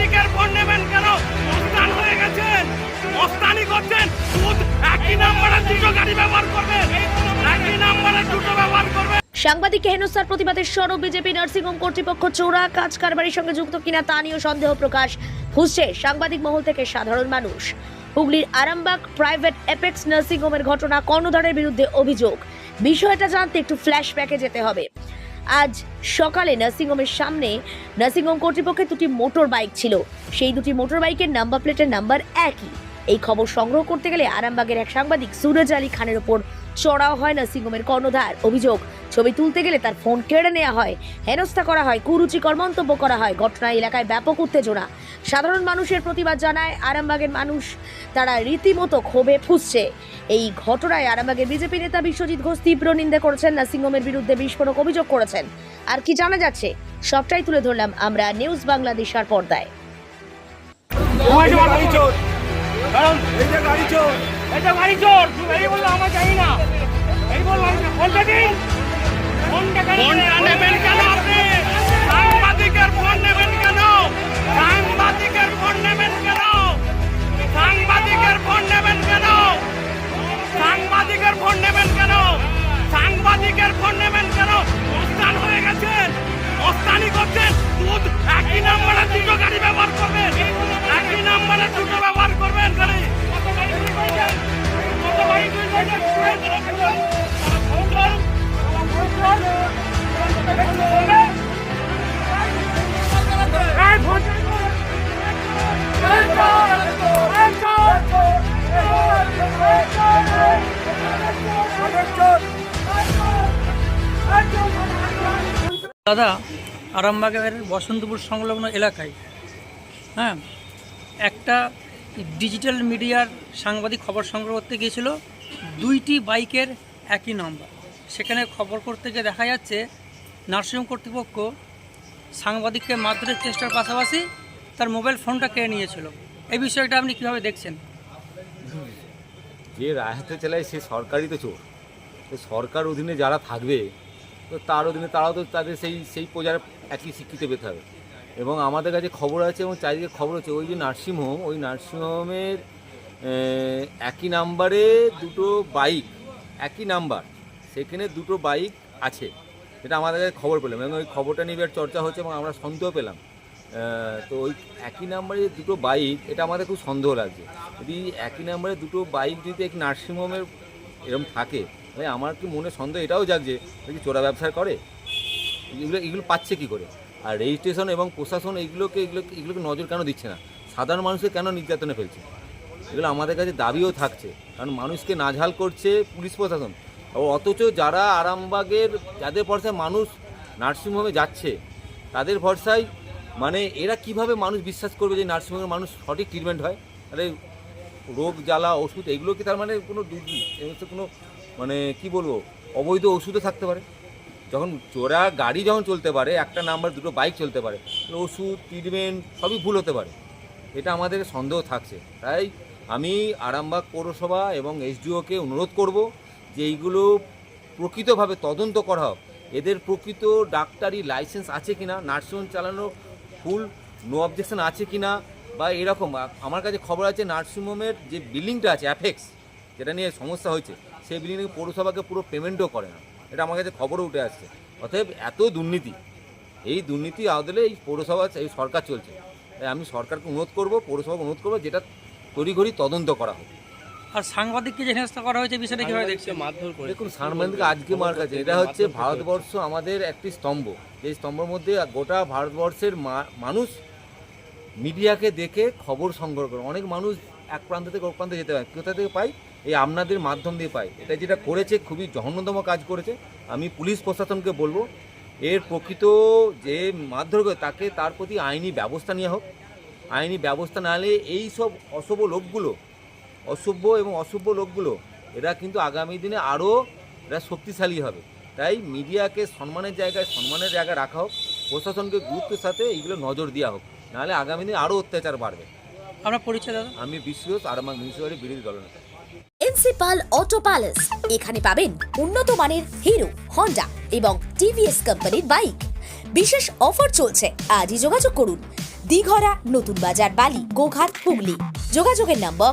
সাংবাদিকের ফোন নেবেন কেন? হয়ে গেছেন। করছেন। একই নাম্বারের দুটো গাড়ি ব্যবহার করবেন। একই নাম্বারের দুটো ব্যবহার করবেন। হেনস্থার প্রতিবাদের সরব বিজেপি নার্সিংহোম কর্তৃপক্ষ চোরা কাজ কারবারির সঙ্গে যুক্ত কিনা তা নিয়েও সন্দেহ প্রকাশ। ফুসছে সাংবাদিক মহল থেকে সাধারণ মানুষ। হুগলির আরামবাগ প্রাইভেট এপেক্স নার্সিংহোমের ঘটনা, কর্ণধারের বিরুদ্ধে অভিযোগ। বিষয়টা জানতে একটু ফ্ল্যাশব্যাকে যেতে হবে। আজ সকালে নার্সিংহোমের সামনে নার্সিংহোম কর্তৃপক্ষের দুটি মোটর বাইক ছিল। সেই দুটি মোটর বাইকের নাম্বার প্লেটের নাম্বার একই। এই খবর সংগ্রহ করতে গেলে আরামবাগের এক সাংবাদিক সুরজ আলী খানের ওপর চড়াও হয় নার্সিংহোমের কর্ণধার। অভিযোগ ছবি তুলতে গেলে তার ফোন কেড়ে নেওয়া হয়, হেনস্থা করা হয় কুরুচিকর মন্তব্য করা হয়, ঘটনায় এলাকায় ব্যাপক উত্তেজনা। সাধারণ মানুষের প্রতিবাদ জানায় আরামবাগের মানুষ, তারা রীতিমতো ক্ষোভে ফুসছে। এই ঘটনায় আরামবাগের বিজেপি নেতা বিশ্বজিৎ ঘোষ তীব্র নিন্দা করেছেন, নার্সিংহোমের বিরুদ্ধে বিস্ফোরক অভিযোগ করেছেন। আর কি জানা যাচ্ছে, সবটাই তুলে ধরলাম আমরা নিউজ বাংলাদেশের পর্দায়। এটা গাড়ি চোর, এই বলল, আমার জানি না। এই বললাম দিন। ফোনটা নেবেন সাংবাদিকের ফোন নেবেন কেন? সাংবাদিকের ফোন নেবেন কেন? সাংবাদিকের ফোন নেবেন কেন? সাংবাদিকের ফোন নেবেন কেন? সাংবাদিকের ফোন নেবেন কেন? মস্তান হয়ে গেছেন। মস্তানি করছেন। দুধ একই নাম্বারের দুটো গাড়ি ব্যবহার করবেন। একই নাম্বারের দুটো ব্যবহার করবেন। গাড়ি দাদা, আরামবাগের বসন্তপুর সংলগ্ন এলাকায় হ্যাঁ একটা ডিজিটাল মিডিয়ার সাংবাদিক খবর সংগ্রহ করতে গিয়েছিল। দুইটি বাইকের একই নম্বর। সেখানে খবর করতে গিয়ে দেখা যাচ্ছে, নার্সিংহোম কর্তৃপক্ষ সাংবাদিককে মারধরের চেষ্টার পাশাপাশি তার মোবাইল ফোনটা কেড়ে নিয়েছিল? এই বিষয়টা আপনি কীভাবে দেখছেন? যে রায় চালায় সে সরকারই তো চোর। সরকার অধীনে যারা থাকবে, তো তার অধীনে তারাও তো তাদের সেই সেই প্রজার একই শিক্ষিত পেতে হবে। এবং আমাদের কাছে খবর আছে এবং চারিদিকে খবর আছে, ওই যে নার্সিংহোম, ওই নার্সিংহোমের একই নাম্বারে দুটো বাইক, একই নাম্বার, সেখানে দুটো বাইক আছে। এটা আমাদের কাছে খবর পেলাম এবং ওই খবরটা নিয়ে চর্চা হচ্ছে এবং আমরা সন্দেহ পেলাম। তো ওই একই নাম্বারে দুটো বাইক এটা আমাদের খুব সন্দেহ লাগছে। যদি একই নাম্বারে দুটো বাইক যদি এক নার্সিংহোমের এরকম থাকে, তাহলে আমার কি মনে সন্দেহ? এটাও জাগছে কি চোরা ব্যবসা করে? এগুলো এগুলো পাচ্ছে কি করে? আর রেজিস্ট্রেশন এবং প্রশাসন এইগুলোকে এগুলো এগুলোকে নজর কেন দিচ্ছে না? সাধারণ মানুষকে কেন নির্যাতনে ফেলছে? এগুলো আমাদের কাছে দাবিও থাকছে, কারণ মানুষকে নাজহাল করছে পুলিশ প্রশাসন। অথচ যারা আরামবাগের, যাদের ভরসায় মানুষ নার্সিংহোমে যাচ্ছে, তাদের ভরসায় মানে এরা কীভাবে মানুষ বিশ্বাস করবে যে নার্সিংহোমের মানুষ সঠিক ট্রিটমেন্ট হয়? আরে, রোগ, জ্বালা, ওষুধ, এগুলো কি তার মানে কোনো কোনো মানে কি বলব, অবৈধ ওষুধও থাকতে পারে। যখন চোরা গাড়ি যখন চলতে পারে, একটা নাম্বার দুটো বাইক চলতে পারে ওষুধ ট্রিটমেন্ট সবই ভুল হতে পারে। এটা আমাদের সন্দেহ থাকছে। তাই আমি আরামবাগ পৌরসভা এবং এসডিওকে অনুরোধ করব যে এইগুলো প্রকৃতভাবে তদন্ত করা হোক। এদের প্রকৃত ডাক্তারি লাইসেন্স আছে কিনা, নার্সিংহোম চালানোর ফুল নো অবজেকশন আছে কিনা বা এরকম আমার কাছে খবর আছে নার্সিংহোমের যে বিল্ডিংটা আছে অ্যাফেক্স যেটা নিয়ে সমস্যা হয়েছে, সেই বিল্ডিং পৌরসভাকে পুরো পেমেন্টও করে না। এটা আমার কাছে খবরও উঠে আসছে। অতএব এত দুর্নীতি, এই দুর্নীতি আদলে এই পৌরসভা, এই সরকার চলছে। তাই আমি সরকারকে অনুরোধ করব, পৌরসভাকে অনুরোধ করব যেটা তড়িঘড়ি তদন্ত করা হোক। আর সাংবাদিককে যে হেনস্থা করা হয়েছে বিষয়টা কীভাবে দেখছেন? দেখুন সাংবাদিক আজকে মার কাছে। এটা হচ্ছে ভারতবর্ষ আমাদের একটি স্তম্ভ। যে স্তম্ভের মধ্যে গোটা ভারতবর্ষের মা- মানুষ মিডিয়াকে দেখে খবর সংগ্রহ করে। অনেক মানুষ এক প্রান্ত থেকে এক প্রান্তে যেতে পারে। কোথা থেকে পাই এই আপনাদের মাধ্যম দিয়ে পাই এটা যেটা করেছে খুবই জঘন্যতম কাজ করেছে। আমি পুলিশ প্রশাসনকে বলব এর প্রকৃত যে মারধর তাকে তার প্রতি আইনি ব্যবস্থা নেওয়া হোক। আইনি ব্যবস্থা না নিলে এই সব অশুভ লোকগুলো অসভ্য এবং অসভ্য লোকগুলো এরা কিন্তু আগামী দিনে আরও এরা শক্তিশালী হবে। তাই মিডিয়াকে সম্মানের জায়গায় সম্মানের জায়গায় রাখা হোক প্রশাসনকে গুরুত্বের সাথে এইগুলো নজর দেওয়া হোক নাহলে আগামী দিনে আরও অত্যাচার বাড়বে। আপনার পরিচয় দাদা? আমি বিশ্বস আর আমার মিউনিসিপালিটি বিরোধী দলনেতা প্রিন্সিপাল অটো প্যালেস এখানে পাবেন উন্নত মানের হিরো হন্ডা এবং টিভিএস কোম্পানির বাইক। বিশেষ অফার চলছে আজই যোগাযোগ করুন। দিঘরা নতুন বাজার বালি গোঘাট হুগলি। যোগাযোগের number